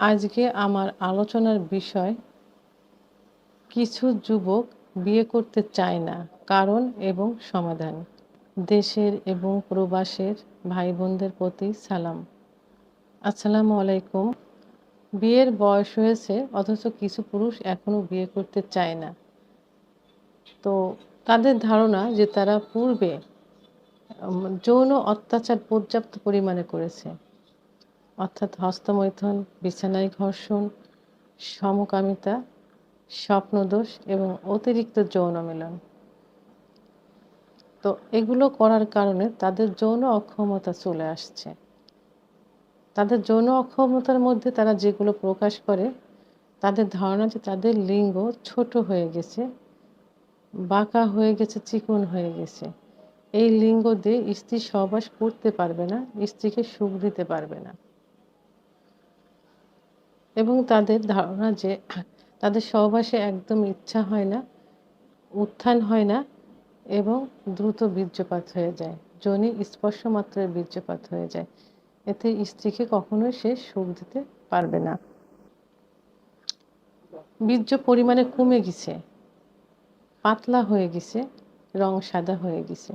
আজকে আমার আলোচনার বিষয়, কিছু যুবক বিয়ে করতে চায় না, কারণ এবং সমাধান। দেশের এবং প্রবাসের ভাই বোনদের প্রতি সালাম। আসসালামু আলাইকুম। বিয়ের বয়স হয়েছে, অথচ কিছু পুরুষ এখনও বিয়ে করতে চায় না। তো তাদের ধারণা যে তারা পূর্বে যৌন অত্যাচার পর্যাপ্ত পরিমাণে করেছে। অর্থাৎ হস্তমৈথন, বিছানায় ঘর্ষণ, সমকামিতা, স্বপ্নদোষ এবং অতিরিক্ত যৌন মিলন। তো এগুলো করার কারণে তাদের যৌন অক্ষমতা চলে আসছে। তাদের যৌন অক্ষমতার মধ্যে তারা যেগুলো প্রকাশ করে, তাদের ধারণা যে তাদের লিঙ্গ ছোট হয়ে গেছে, বাঁকা হয়ে গেছে, চিকন হয়ে গেছে। এই লিঙ্গ দিয়ে স্ত্রী সহবাস করতে পারবে না, স্ত্রীকে সুখ দিতে পারবে না। এবং তাদের ধারণা যে তাদের সহবাসে একদম ইচ্ছা হয় না, উত্থান হয় না এবং দ্রুত বীর্যপাত হয়ে যায় জনি স্পর্শ মাত্রায় বীর্যপাত হয়ে যায়। এতে স্ত্রীকে কখনোই সে সুখ দিতে পারবে না। বীর্য পরিমাণে কমে গেছে, পাতলা হয়ে গেছে, রং সাদা হয়ে গেছে।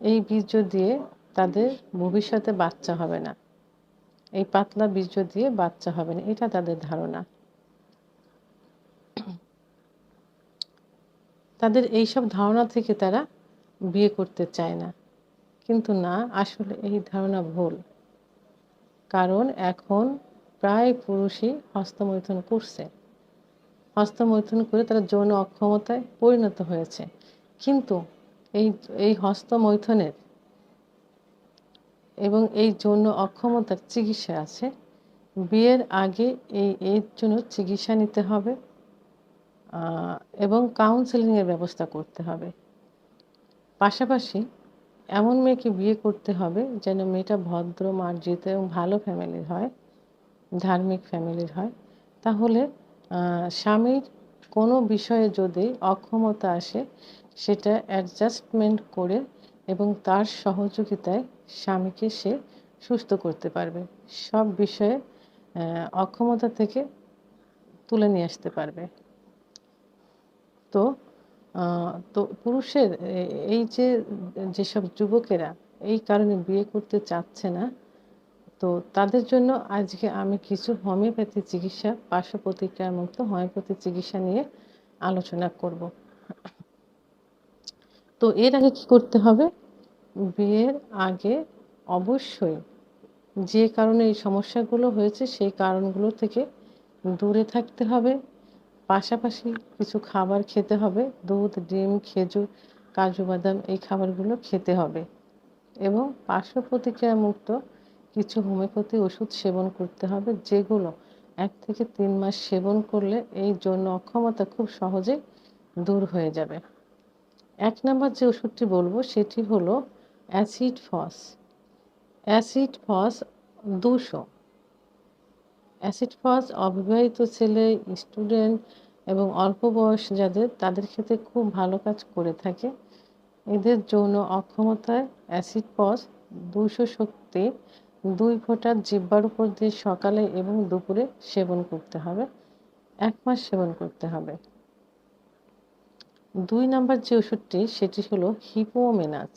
এই বীর্য দিয়ে তাদের ভবিষ্যতে বাচ্চা হবে না। এই পাতলা বীর্য দিয়ে বাচ্চা হবে না, এটা তাদের ধারণা। তাদের এইসব ধারণা থেকে তারা বিয়ে করতে চায় না। কিন্তু না, আসলে এই ধারণা ভুল। কারণ এখন প্রায় পুরুষই হস্তমৈথুন করছে। হস্তমৈথুন করে তারা যৌন অক্ষমতায় পরিণত হয়েছে। কিন্তু এই এই হস্তমৈথনের এবং এই যৌন অক্ষমতার চিকিৎসা আছে। বিয়ের আগে এই এর জন্য চিকিৎসা নিতে হবে এবং কাউন্সেলিংয়ের ব্যবস্থা করতে হবে। পাশাপাশি এমন মেয়েকে বিয়ে করতে হবে যেন মেয়েটা ভদ্র, মার্জিত এবং ভালো ফ্যামিলির হয়, ধার্মিক ফ্যামিলির হয়। তাহলে স্বামীর কোনো বিষয়ে যদি অক্ষমতা আসে, সেটা অ্যাডজাস্টমেন্ট করে এবং তার সহযোগিতায় স্বামীকে সে সুস্থ করতে পারবে। সব বিষয়ে অক্ষমতা থেকে তুলে নিয়ে আসতে পারবে। তো তো পুরুষের এই যে, যেসব যুবকেরা এই কারণে বিয়ে করতে চাচ্ছে না, তো তাদের জন্য আজকে আমি কিছু হোমিওপ্যাথি চিকিৎসা পার্শ্ব প্রতিক্রিয়া মুক্ত হোমিওপ্যাথি চিকিৎসা নিয়ে আলোচনা করব। তো এর আগে কি করতে হবে? বিয়ের আগে অবশ্যই যে কারণে এই সমস্যাগুলো হয়েছে, সেই কারণগুলো থেকে দূরে থাকতে হবে। পাশাপাশি কিছু খাবার খেতে হবে, দুধ, ডিম, খেজুর, কাজু বাদাম এই খাবারগুলো খেতে হবে এবং পার্শ্ব প্রতিক্রিয়া মুক্ত কিছু হোমিওপ্যাথি ওষুধ সেবন করতে হবে, যেগুলো এক থেকে তিন মাস সেবন করলে এই জন্য অক্ষমতা খুব সহজে দূর হয়ে যাবে। এক নম্বর যে ওষুধটি বলব, সেটি হলো অ্যাসিড ফস অ্যাসিড ফস দুশো। অ্যাসিড ফস অবিবাহিত ছেলে, স্টুডেন্ট এবং অল্প বয়স যাদের, তাদের ক্ষেত্রে খুব ভালো কাজ করে থাকে। এদের যৌন অক্ষমতায় অ্যাসিড ফস দুশো শক্তি, দুই ফোঁটা জিব্বার উপর দিয়ে সকালে এবং দুপুরে সেবন করতে হবে, এক মাস সেবন করতে হবে। দুই নাম্বার যে ওষুধটি, সেটি হলো হিপোমেনাজ।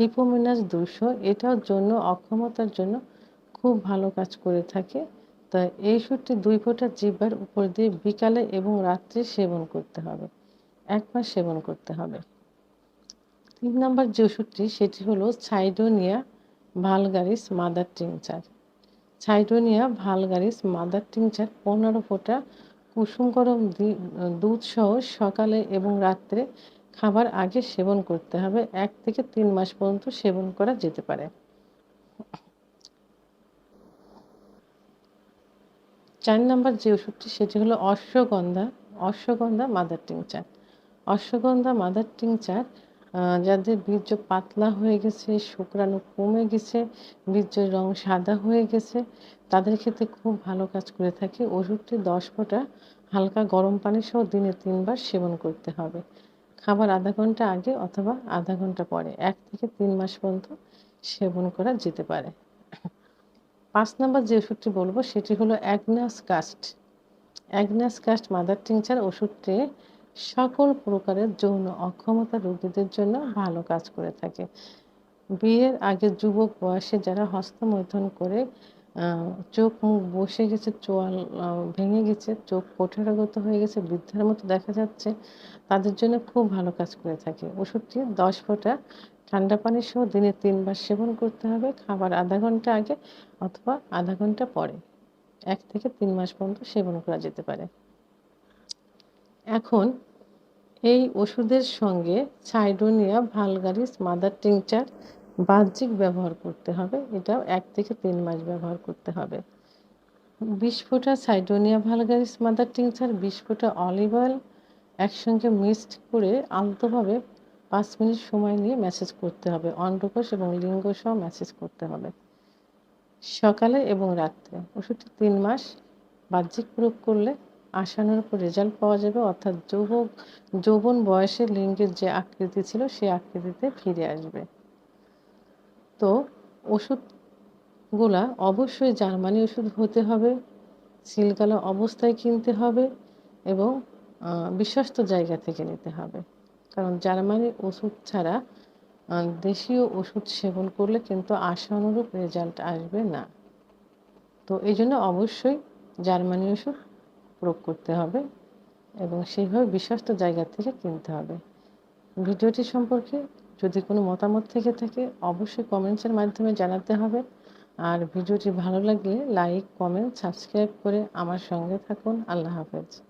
হিপোমিনাস দুশো, এটার জন্য অক্ষমতার জন্য খুব ভালো কাজ করে থাকে। তাই এই ওষুধটি দুই ফোঁটা জিব্বার উপর দিয়ে বিকালে এবং রাত্রে সেবন করতে হবে। এক মাস সেবন করতে হবে। তিন নম্বর যে ওষুধটি সেটি হলো cydonia vulgaris mother tincture. Cydonia vulgaris mother tincture পনেরো ফোঁটা কুসুম গরম দুধ সহ সকালে এবং রাত্রে খাবার আগে সেবন করতে হবে। এক থেকে তিন মাস পর্যন্ত সেবন করা যেতে পারে। চার নাম্বার যে ওষুধটি, সেটি হলো Ashwagandha. Ashwagandha mother tincture. Ashwagandha mother tincture যাদের বীর্য পাতলা হয়ে গেছে, শুক্রাণু কমে গেছে, বীর্যের রং সাদা হয়ে গেছে, তাদের ক্ষেত্রে খুব ভালো কাজ করে থাকে। ওষুধটি দশ ফোঁটা হালকা গরম পানি সহ দিনে তিনবার সেবন করতে হবে। খাবার আধা ঘণ্টা আগে অথবা আধা ঘণ্টা পরে, এক থেকে তিন মাস পর্যন্ত সেবন করা যেতে পারে। পাঁচ নাম্বার যে ওষুধটি বলব, সেটি হলো agnus cast agnus cast mother tincture ওষুধটি সকল প্রকারের যৌন অক্ষমতা রোগীদের জন্য ভালো কাজ করে থাকে। বিয়ের আগে যুবক বয়সে যারা হস্তমৈথন করে চোখ মুখ বসে গেছে, চোয়াল ভেঙে গেছে, চোখ কোঠারাগত হয়ে গেছে, বৃদ্ধার মতো দেখা যাচ্ছে। তাদের জন্য খুব ভালো কাজ করে থাকে। ওষুধটি দশ ফোঁটা ঠান্ডা পানি সহ দিনে তিনবার সেবন করতে হবে, খাবার আধা ঘণ্টা আগে অথবা আধা ঘণ্টা পরে। এক থেকে তিন মাস পর্যন্ত সেবন করা যেতে পারে। এখন এই ওষুধের সঙ্গে সাইডোনিয়া, ভালগারিস, মাদার টিংচার বাহ্যিক ব্যবহার করতে হবে এটাও এক থেকে তিন মাস ব্যবহার করতে হবে। বিশ ফোঁটা সাইডোনিয়া ভালগারিস মাদার টিংচার বিশ ফোঁটা অলিভ অয়েল একসঙ্গে মিক্সড করে আলতোভাবে পাঁচ মিনিট সময় নিয়ে ম্যাসেজ করতে হবে। অন্ডকোষ এবং লিঙ্গ সহ ম্যাসেজ করতে হবে। সকালে এবং রাত্রে ওষুধটি তিন মাস বাহ্যিক প্রয়োগ করলে আসানোর রেজাল্ট পাওয়া যাবে, অর্থাৎ যৌবক যৌবন বয়সে লিঙ্গের যে আকৃতি ছিল, সেই আকৃতিতে ফিরে আসবে। তো ওষুধগুলা অবশ্যই জার্মানি ওষুধ হতে হবে সিলকালো অবস্থায় কিনতে হবে এবং বিশ্বস্ত জায়গা থেকে নিতে হবে। কারণ জার্মানি ওষুধ ছাড়া দেশীয় ওষুধ সেবন করলে কিন্তু আশানুরূপ রেজাল্ট আসবে না। তো এই জন্য অবশ্যই জার্মানি ওষুধ প্রয়োগ করতে হবে এবং সেইভাবে বিশ্বস্ত জায়গা থেকে কিনতে হবে। ভিডিওটি সম্পর্কে যদি কোনো মতামত থেকে থাকে, অবশ্যই কমেন্টসের মাধ্যমে জানাতে হবে। আর ভিডিওটি ভালো লাগলে লাইক কমেন্ট সাবস্ক্রাইব করে আমার সঙ্গে থাকুন। আল্লাহ হাফেজ।